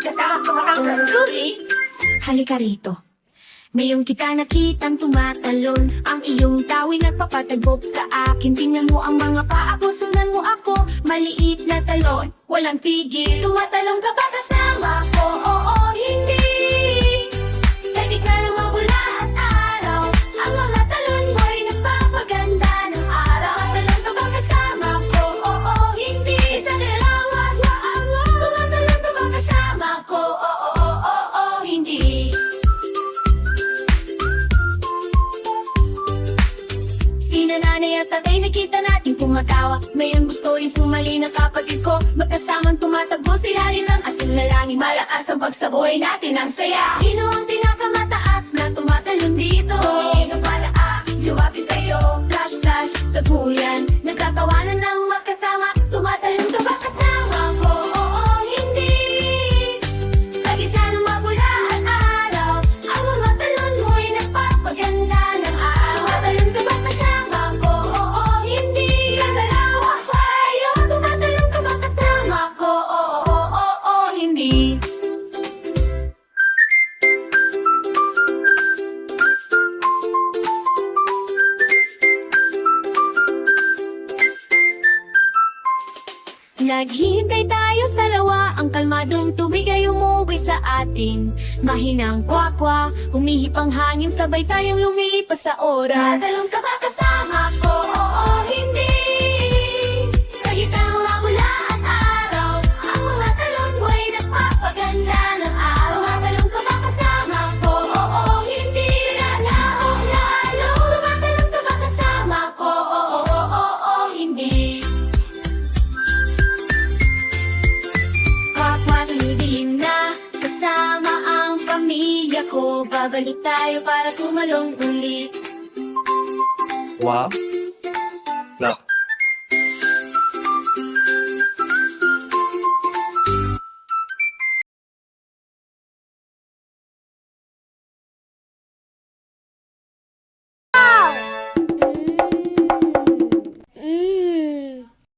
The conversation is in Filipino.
kasama ko ang kanduli. Halika rito. Ngayong kita nakitang tumatalon Ang iyong tawi nagpapatagop sa akin Tingnan mo ang mga paa ko, sundan mo ako Maliit na talon, walang tigil Tumatalon ka pa at tatay nakita natin kumatawa Ngayon gusto rin sumali ng kapatid ko. Magkasamang tumatagbo sila rin ang asul na langit. Malakas ang pagsabuhay natin ang saya. Sino ang pinakamataas na tumatalon dito? Hindi ng palaa, lumapit kayo. Flash flash sa buyan Nagtatawanan ng Naghihintay tayo sa lawa Ang kalmadong tubig ay umuwi sa atin. Mahinang kwakwa Humihip ang hangin Sabay tayong lumilipas sa oras. Talong ka ba kasama pamilya ko Babalik tayo para tumalong ulit Wow. Look.